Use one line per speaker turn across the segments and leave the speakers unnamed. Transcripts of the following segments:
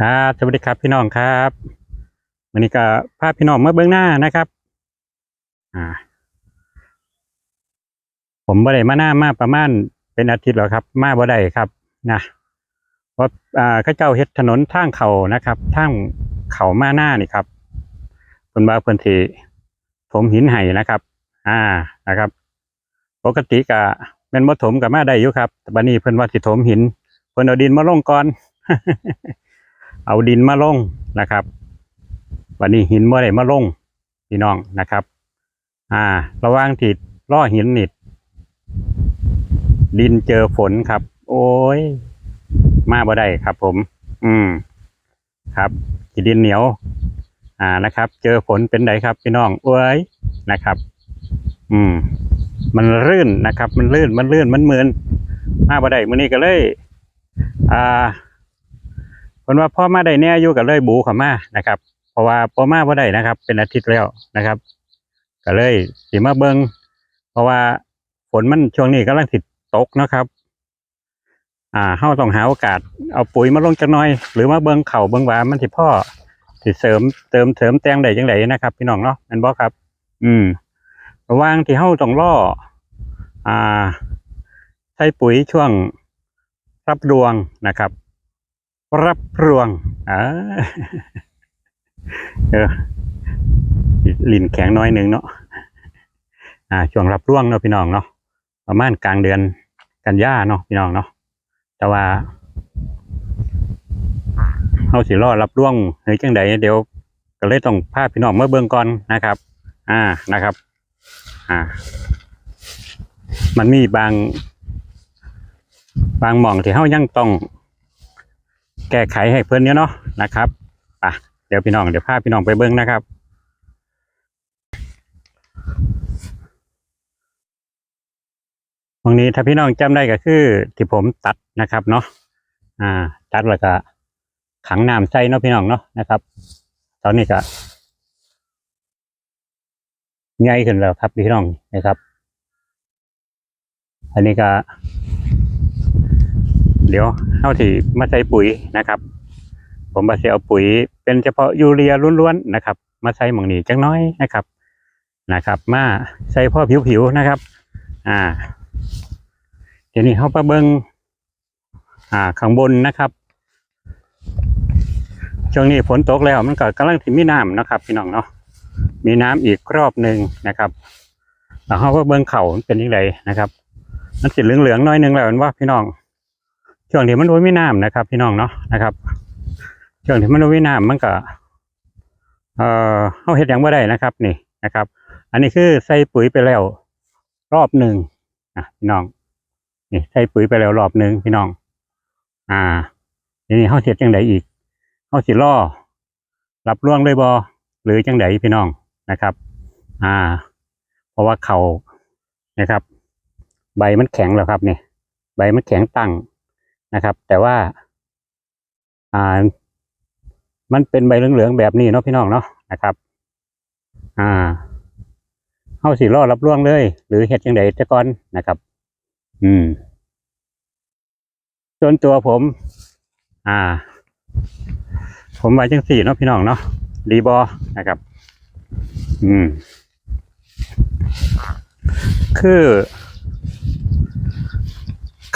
ครับสวัสดีครับพี่น้องครับวันนี้ก็พาพพี่น้องเมาเบื้องหน้านะครับ อ่า ผมบ่ได้มาหน้ามาประมาณเป็นอาทิตย์แล้วครับ มาบ่ได้ครับนะเพราะอ่าข้าเจ้าเฮ็ดถนนทางเขานะครับทางเขามาหน้านี่ครับเพิ่นว่าเพิ่นสิถมหินให้นะครับ อ่านะครับ ปกติก็แม่นบ่ถมก็มาได้อยู่ครับแต่บัดนี้เพิ่นว่าสิถมหินเพิ่นเอาดินมาลงก่อน เอาดินมาลงนะครับวันนี้หินเมื่อไรมาลงพี่น้องนะครับ อ่า ระว่างที่ล่อหินนิด ดินเจอฝนครับ โอ้ย มาบ่ได้ครับ ผม อืม ครับที่ดินเหนียว อ่านะครับ เจอฝนเป็นไดครับ พี่น้องเอ้ยนะครับ อืม มันลื่นนะครับ มันลื่นมันลื่นมันเหมือนมาบ่ได้มื้อนี้ก็เลย อ่า พิ่นว่าพ่อมาได้แน่อยู่ก็เลยบูเขามานะครับ เพราะว่าพ่อมาบ่ได้นะครับ เป็นอาทิตย์แล้วนะครับก็เลยสิมาเบิงเพราะว่าฝนมันช่วงนี้กำลังสิดตกนะครับ อ่าเฮาต้องหาโอกาสเอาปุ๋ยมาลงจักหน่อย หรือมาเบิงเข่าเบิงหวามันสิพ่อสิเสริมเติมเสริมแตงได้จังไดนะครับ พี่น้องเนาะแม่นบ่ครับ อืมระว่างที่เฮาต้องรออ่าใช้ปุ๋ยช่วงรับรวงนะครับ รับรวงอ่าเออลินแข็งน้อยหนึ่งเนาะอ่าช่วงรับร่วงเนาะพี่น้องเนาะประมาณกลางเดือนกันยาเนาะพี่น้องเนาะแต่ว่าเอาสิรอรับร่วงหรือจังใดเดี๋ยว ก็เลยต้องพาพี่น้องมาเบิ่งก่อนนะครับ อ่านะครับ อ่า มันมีบาง บางหม่องที่เฮายังต้อง แก้ไขให้เพื่อนเนี้ยเนาะนะครับอะเดี๋ยวพี่น้องเดี๋ยวพาพี่น้องไปเบิ้งนะครับตรงนี้ถ้าพี่น้องจำได้ก็คือ ที่ผมตัดนะครับเนาะอ่า ตัดแล้วก็ขังน้ำใส่เนาะพี่น้องเนาะนะครับ ตอนนี้ก็ใหญ่ขึ้นแล้วครับพี่น้องนะครับ อันนี้ก็ เดี๋ยวเข้าที่มาใส่ปุ๋ยนะครับ ผมมาเสียเอาปุ๋ย เป็นเฉพาะยูเรียล้วนๆนะครับ มาใส่หมองนี้จังน้อยนะครับนะครับ มาใส่พ่อผิวๆนะครับ อ่าทีนี้เข้าไปเบิงอ่าข้างบนนะครับช่วงนี้ฝนตกแล้วมันก็กำลังที่มีน้ำนะครับ พี่น้องเนาะมีน้ำอีกรอบหนึ่งนะครับแล้วเขาก็เบิงเข่าเป็นยังไงนะครับมันสีเหลืองๆน้อยนึงแล้วเห็นว่าพี่น้อง ช่วงที่มันโดยไม่น้ำนะครับ พี่น้องเนาะนะครับช่วงที่มันโดยไม่น้ำมันก็เอ่อเขาเห็ดยังไม่ได้นะครับ นี่นะครับ อันนี้คือใส่ปุ๋ยไปแล้ว รอบหนึ่งนะพี่น้อง นี่ใส่ปุ๋ยไปแล้วรอบหนึ่งพี่น้อง อ่าทีนี้เขาเสียจังไดอีกเขาสิล่อรับร่วงเลยบอหรือจังไดพี่น้องนะครับ อ่า เพราะว่าเขานะครับ ใบมันแข็งแล้วครับนี่ใบมันแข็งตั้ง นะครับ แต่ว่า อ่า มันเป็นใบเหลืองๆแบบนี้เนาะพี่น้องเนาะนะครับ อ่าเข้าสีรอรับร่วงเลย หรือเห็ดยังไงจะก่อนนะครับ อืมส่วนตัวผม อ่า ผมไว้จังสี่เนาะพี่น้องเนาะดีบอนะครับ อืม คือ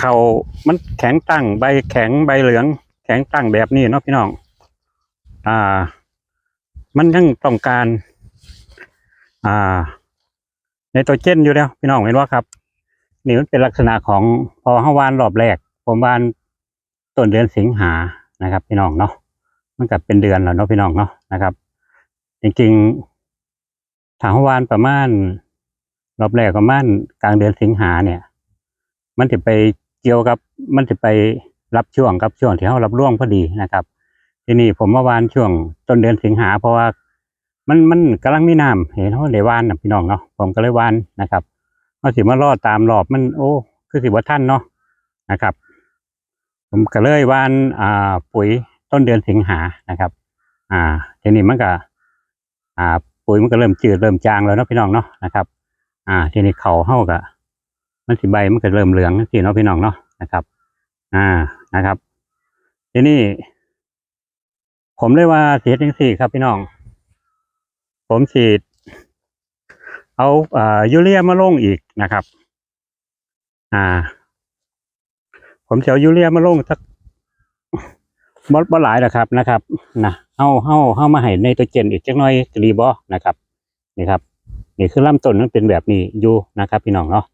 เขามันแข็งตั้งใบแข็งใบเหลือง แข็งตั้งแบบนี้เนาะพี่น้อง อ่า มันยังต้องการ อ่า ในตัวเจนอยู่แล้วพี่น้องเห็นว่าครับนี่มันเป็นลักษณะของพอห้าวานรอบแรก ผมวานต้นเดือนสิงหานะครับ พี่น้องเนาะมันก็เป็นเดือนแล้วเนาะพี่น้องเนาะนะครับ จริงๆถางวานประมาณรอบแรกประมาณกลางเดือนสิงหาเนี่ย มันจะไป เกี่ยวกับมันจะไปรับช่วงกับช่วงที่เขารับร่วงพอดีนะครับ ทีนี้ผมมาวานช่วงต้นเดือนสิงหาเพราะว่ามันมันกำลังมีน้ำเห็นเขาได้วานนะพี่น้องเนาะผมก็เลยวานนะครับเอาสิมารอดตามรอบมันโอ้คือสิว่าท่านเนาะนะครับ ผมก็เลยวานอ่าปุ๋ยต้นเดือนสิงหานะครับ อ่าทีนี้มันก็อ่าปุ๋ยมันก็เริ่มจืดเริ่มจางแล้วเนาะพี่น้องเนาะนะครับ อ่า ทีนี้เขาเฮากะ มันสิใบมันก็เริ่มเหลืองสิเนาะพี่น้องเนาะนะครับ อ่านะครับ ทีนี้ ผมเลยว่าเสียจังสี่ครับพี่น้อง ผมฉีด เอาอ่ายูเรียมาลงอีกนะครับ อ่า ผมจะเอายูเรียมาลงสักบ่บ่หลายหรอกครับนะครับนะเฮาเฮาเฮามาให้ในตัวเจนอีกจักหน่อยก็ดีบ่นะครับ นี่ครับ นี่คือลำต้นมันเป็นแบบนี้อยู่นะครับ พี่น้องเนาะ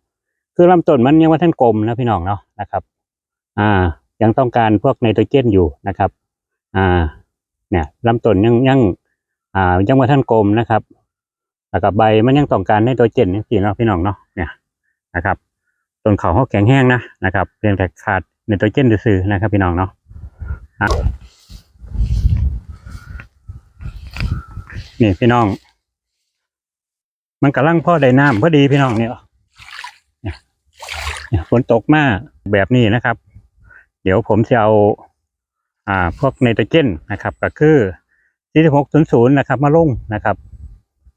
คือลำต้นมันยังว่าท่านกลมนะพี่น้องเนาะนะครับ อ่า ยังต้องการพวกไนโตรเจนอยู่นะครับ อ่า เนี่ยลำต้นยังยัง อ่า ยังว่าท่านกลมนะครับแล้วก็ใบมันยังต้องการไนโตรเจนนี่สิเนาะพี่น้องเนาะ เนี่ยนะครับ ต้นเขาเขาแข็งแห้งนะนะครับเพียงแต่ขาดไนโตรเจนซื่อนะครับ พี่น้องเนาะนี่พี่น้อง มันกำลังพ่อได้น้ำพอดีพี่น้องเนี่ย ฝนตกมากแบบนี้นะครับ เดี๋ยวผมจะเอาอ่าพวกไนโตรเจนนะครับ ก็คือ4600นะครับ มาลงนะครับ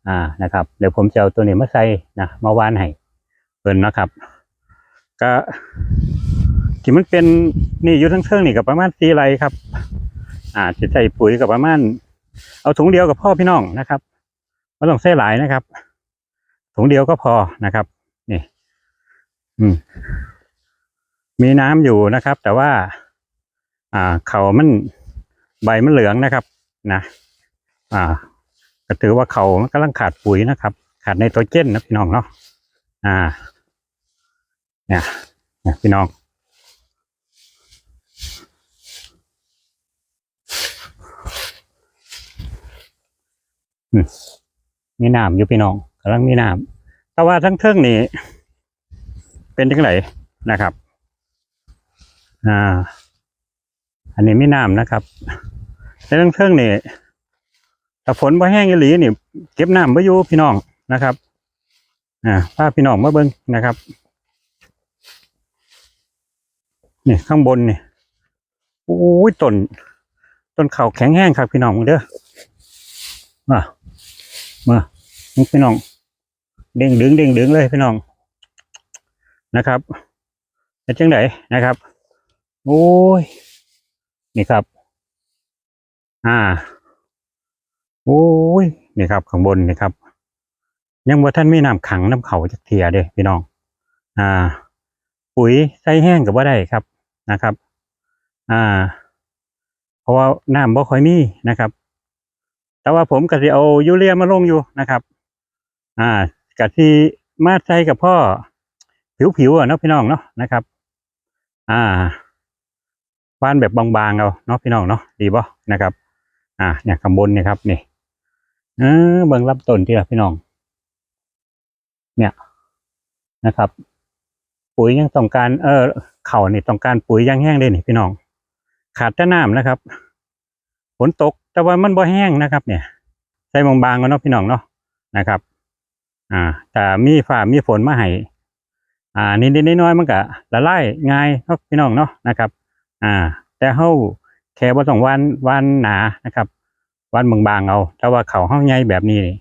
อ่านะครับ เดี๋ยวผมจะเอาตัวนี้มาใส่นะมาวานให้เพิ่นนะครับ ก็ที่มันเป็นนี่อยู่ทั้งเชิงนี่กับประมาณสี่ไรครับ อ่าจะใส่ปุ๋ยกับประมาณ เอาถุงเดียวกับพ่อพี่น้องนะครับไม่ต้องใส่หลายนะครับถุงเดียวก็พอนะครับ อืม มีน้ำอยู่นะครับ แต่ว่า อ่า เขามันใบมันเหลืองนะครับนะอ่า ก็ถือว่าเขามันกำลังขาดปุ๋ยนะครับ ขาดไนโตรเจนนะพี่น้องเนาะอ่า เนี่ยเนี่ยพี่น้องอืมมีน้ำอยู่พี่น้องกำลังมีน้ำแต่ว่าทั้งเทิงนี่ เป็นจังไหนนะครับ อ่า อันนี้ไมีน้ำนะครับแต่ทั้งเทิงนี่ถ้าฝนบ่แห้งอีหลีนี่ เก็บน้ำไว้อยู่พี่น้องนะครับ อ่าพาพี่น้องมาเบิ่งนะครับนี่ข้างบนนี่โอ้ยต้นต้นเขาแข็งแห้งครับพี่น้องเด้อมามาพี่น้องเด้งดึงเด้งดึงเลยพี่น้อง นะครับเป็นจังไดนะครับ โอ้ย นี่ครับ อ่า โอ้ย นี่ครับ ข้างบนนี่ครับ ยังว่าท่านไม่น้ำขังน้ำเขาจากเทียเด้พี่น้อง อ่า ปุ๋ยใส่แห้งกับว่าได้ครับนะครับ อ่า เพราะว่าน้ำบ่ค่อยมีนะครับ แต่ว่าผมก็สิเอายูเรียมาลงอยู่นะครับ อ่ากะที่มาใส่กับพ่อ ผิวๆอะเนาะพี่น้องเนาะนะครับ อ่าวานแบบบางๆเอาเนาะพี่น้องเนาะดีป่ะนะครับ อ่า เนี่ยข้างบนเนี่ยครับนี่เออเบิ่งรับต้นที่ละพี่น้อง เนี่ยนะครับ ปุ๋ยยังต้องการ เออเข่านี่ต้องการปุ๋ยยังแห้งเลยนี่พี่น้อง ขาดแต่น้ำนะครับฝนตกแต่ว่ามันบ่แห้งนะครับ เนี่ย ใส่บางๆกันเนาะพี่น้องเนาะนะครับ อ่าแต่มีฝ่ามีฝนมาให้ อ่านิดๆน้อยๆมันก็ละลายง่ายเนาะพี่น้องเนาะนะครับ อ่า แต่เฮาแค่ว่าต้องวานวานหนานะครับวานบางๆเอาแต่ว่าเขาเฮาใหญ่แบบนี้นี่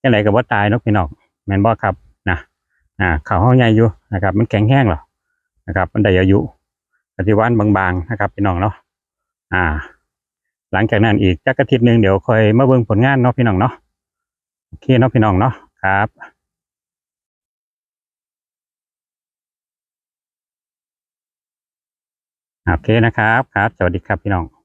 จังไดก็บ่าตายเนาะพี่น้องแม่นบ่ครับนะอ่าเขาเฮาใหญ่อยู่นะครับ มันแข็งแห้งหรอนะครับ มันได้อายุปฏิวันบางๆนะครับพี่น้องเนาะอ่า หลังจากนั้นอีกจักอาทิตย์หนึ่งเดี๋ยวคอยมาเบิ่งผลงานเนาะพี่น้องเนาะโอเคเนาะพี่น้องเนาะครับ โอเคนะครับครับ สวัสดีครับพี่น้อง